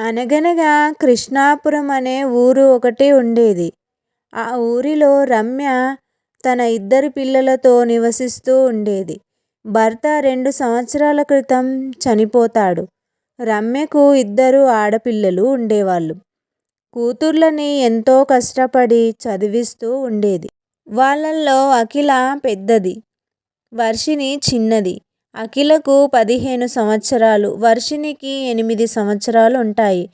అనగనగా కృష్ణాపురం అనే ఊరు ఒకటి ఉండేది. ఆ ఊరిలో రమ్య తన ఇద్దరు పిల్లలతో నివసిస్తూ ఉండేది. భర్త రెండు సంవత్సరాల క్రితం చనిపోతాడు. రమ్యకు ఇద్దరు ఆడపిల్లలు ఉండేవాళ్ళు. కూతుర్లని ఎంతో కష్టపడి చదివిస్తూ ఉండేది. వాళ్ళల్లో అఖిల పెద్దది. వర్షిణి చిన్నది. అఖిలకు పదిహేను సంవత్సరాలు వర్షిణికి ఎనిమిది సంవత్సరాలు ఉంటాయి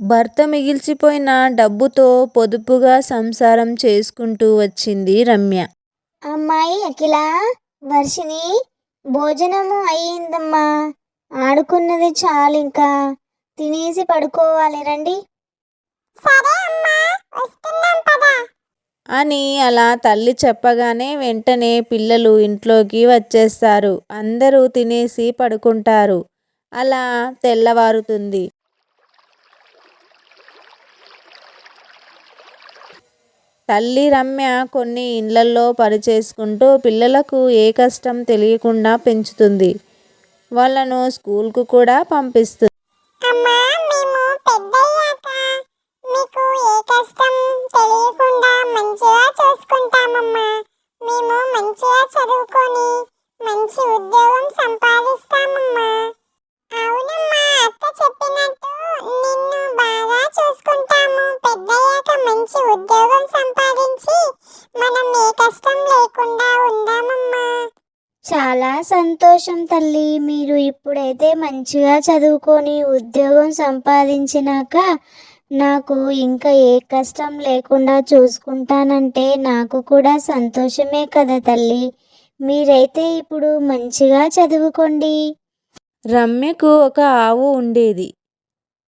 భర్త మిగిల్చిపోయిన డబ్బుతో పొదుపుగా సంసారం చేసుకుంటూ వచ్చింది రమ్య. అమ్మాయి అఖిల వర్షిని భోజనము అయ్యిందమ్మా. ఆడుకున్నది చాలు ఇంకా. తినేసి పడుకోవాలి రండి. సరే అమ్మా వస్తున్నాం పదా. అని అలా తల్లి చెప్పగానే వెంటనే పిల్లలు ఇంట్లోకి వచ్చేస్తారు. అందరూ తినేసి పడుకుంటారు. అలా తెల్లవారుతుంది. తల్లి రమ్య కొన్ని ఇళ్ళల్లో పనిచేసుకుంటూ పిల్లలకు ఏ కష్టం తెలియకుండా పెంచుతుంది. వాళ్ళను స్కూల్కు కూడా పంపిస్తుంది. అమ్మా మేము పెద్దయ్యాక మీకు ఏ కష్టం తెలియకుండా మంచిగా చూసుకుంటామమ్మా. మేము మంచిగా చదువుకొని మంచి ఉద్యోగం సంపాదిస్తామమ్మా. అవునమ్మా అత్త చెప్పినట్టు నిన్ను బాగా చూసుకుంటాము. పెద్దయ్యాక మంచి ఉద్యోగం సంపాదించి మనం ఏ కష్టం లేకుండా ఉందామమ్మా. చాలా సంతోషం తల్లి. మీరు ఇప్పుడైతే మంచిగా చదువుకొని ఉద్యోగం సంపాదించినాక నాకు ఇంకా ఏ కష్టం లేకుండా చూసుకుంటానంటే నాకు కూడా సంతోషమే కదా తల్లి. మీరైతే ఇప్పుడు మంచిగా చదువుకోండి. రమ్యకు ఒక ఆవు ఉండేది.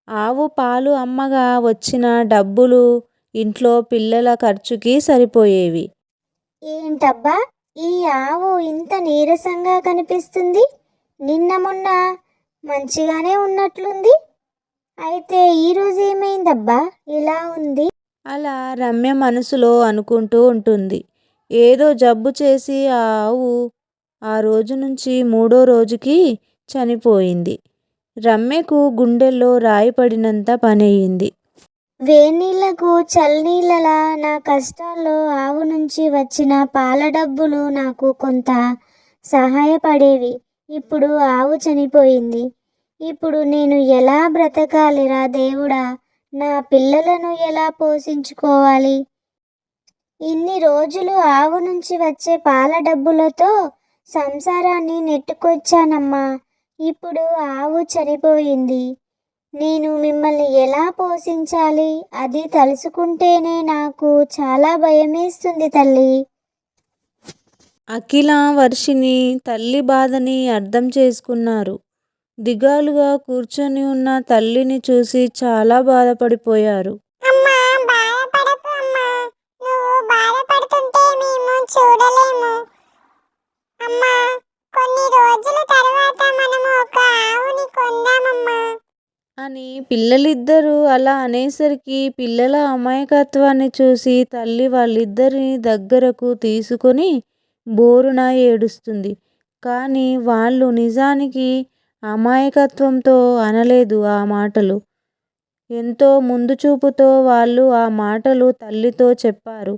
ఆవు పాలు అమ్మగా వచ్చిన డబ్బులు ఇంట్లో పిల్లల ఖర్చుకి సరిపోయేవి. ఏంటబ్బా ఈ ఆవు ఇంత నీరసంగా కనిపిస్తుంది? నిన్న మొన్న మంచిగానే ఉన్నట్లుంది. అయితే ఈరోజు ఏమైందబ్బా? ఇలా ఉంది? అలా రమ్య మనసులో అనుకుంటూ ఉంటుంది. ఏదో జబ్బు చేసి ఆ ఆవు ఆ రోజు నుంచి మూడో రోజుకి చనిపోయింది. రమ్యకు గుండెల్లో రాయి పడినంత పనయింది. వేనీళ్ళకు చల్లనీళ్ళలా నా కష్టాల్లో ఆవు నుంచి వచ్చిన పాల డబ్బులు నాకు కొంత సహాయపడేవి. ఇప్పుడు ఆవు చనిపోయింది. ఇప్పుడు నేను ఎలా బ్రతకాలిరా దేవుడా? నా పిల్లలను ఎలా పోషించుకోవాలి? ఇన్ని రోజులు ఆవు నుంచి వచ్చే పాల డబ్బులతో సంసారాన్ని నెట్టుకొచ్చానమ్మా. ఇప్పుడు ఆవు చనిపోయింది. నేను మిమ్మల్ని ఎలా పోషించాలి? అది తలుసుకుంటేనే నాకు చాలా భయమేస్తుంది తల్లి. అఖిల వర్షిని తల్లి బాధని అర్థం చేసుకున్నారు. దిగాలుగా కూర్చొని ఉన్న తల్లిని చూసి చాలా బాధపడిపోయారు. అని పిల్లలిద్దరూ అలా అనేసరికి పిల్లల అమాయకత్వాన్ని చూసి తల్లి వాళ్ళిద్దరిని దగ్గరకు తీసుకొని బోరున ఏడుస్తుంది. కానీ వాళ్ళు నిజానికి అమాయకత్వంతో అనలేదు ఆ మాటలు. ఎంతో ముందు చూపుతో వాళ్ళు ఆ మాటలు తల్లితో చెప్పారు.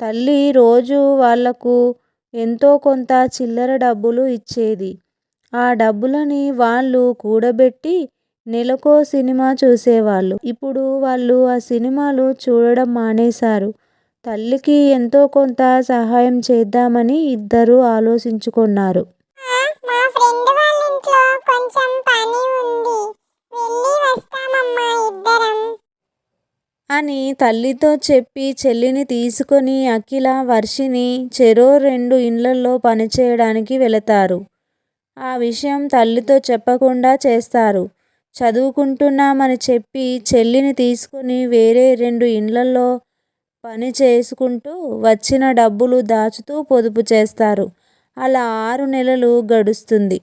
తల్లి రోజు వాళ్ళకు ఎంతో కొంత చిల్లర డబ్బులు ఇచ్చేది. ఆ డబ్బులని వాళ్ళు కూడబెట్టి నెలకో సినిమా చూసేవాళ్ళు. ఇప్పుడు వాళ్ళు ఆ సినిమాలు చూడడం మానేశారు. తల్లికి ఎంతో కొంత సహాయం చేద్దామని ఇద్దరు ఆలోచించుకున్నారు. మా ఫ్రెండ్ వాళ్ళ ఇంట్లో కొంచెం పని ఉంది. వెళ్ళి వస్తామమ్మా ఇద్దరం. అని తల్లితో చెప్పి చెల్లిని తీసుకొని అఖిల వర్షిని చెరో రెండు ఇండ్లలో పనిచేయడానికి వెళతారు. ఆ విషయం తల్లితో చెప్పకుండా చేస్తారు. చదువుకుంటున్నామని చెప్పి చెల్లిని తీసుకొని వేరే రెండు ఇండ్లలో పని చేసుకుంటూ వచ్చిన డబ్బులు దాచుతూ పొదుపు చేస్తారు. అలా ఆరు నెలలు గడుస్తుంది.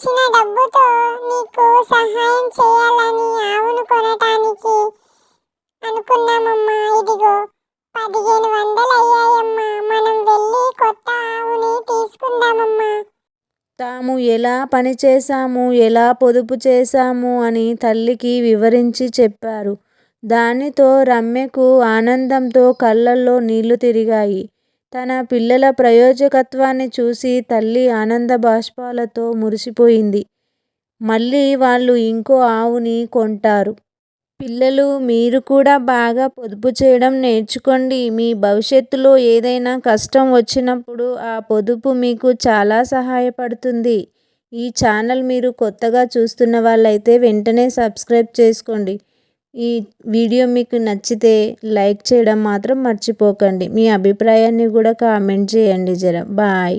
వచ్చిన డబ్బుతో నీకు సహాయం చేయాలని ఆవును కొనటానికి అనుకున్నామమ్మా. ఇదిగో పదిహేను వందలు అయ్యాయమ్మా మనం వెళ్ళి కొత్త ఆవుని తీసుకుందామమ్మా. తాము ఎలా పనిచేశాము ఎలా పొదుపు చేశాము అని తల్లికి వివరించి చెప్పారు. దానితో రమ్యకు ఆనందంతో కళ్ళల్లో నీళ్ళు తిరిగాయి. తన పిల్లల ప్రయోజకత్వాన్ని చూసి తల్లి ఆనంద బాష్పాలతో మురిసిపోయింది. మళ్ళీ వాళ్ళు ఇంకో ఆవుని కొంటారు. పిల్లలు మీరు కూడా బాగా పొదుపు చేయడం నేర్చుకోండి. మీ భవిష్యత్తులో ఏదైనా కష్టం వచ్చినప్పుడు ఆ పొదుపు మీకు చాలా సహాయపడుతుంది. ఈ ఛానల్ మీరు కొత్తగా చూస్తున్న వాళ్ళైతే వెంటనే సబ్స్క్రైబ్ చేసుకోండి. ఈ వీడియో మీకు నచ్చితే లైక్ చేయడం మాత్రం మర్చిపోకండి. మీ అభిప్రాయాన్ని కూడా కామెంట్ చేయండి జర. బాయ్.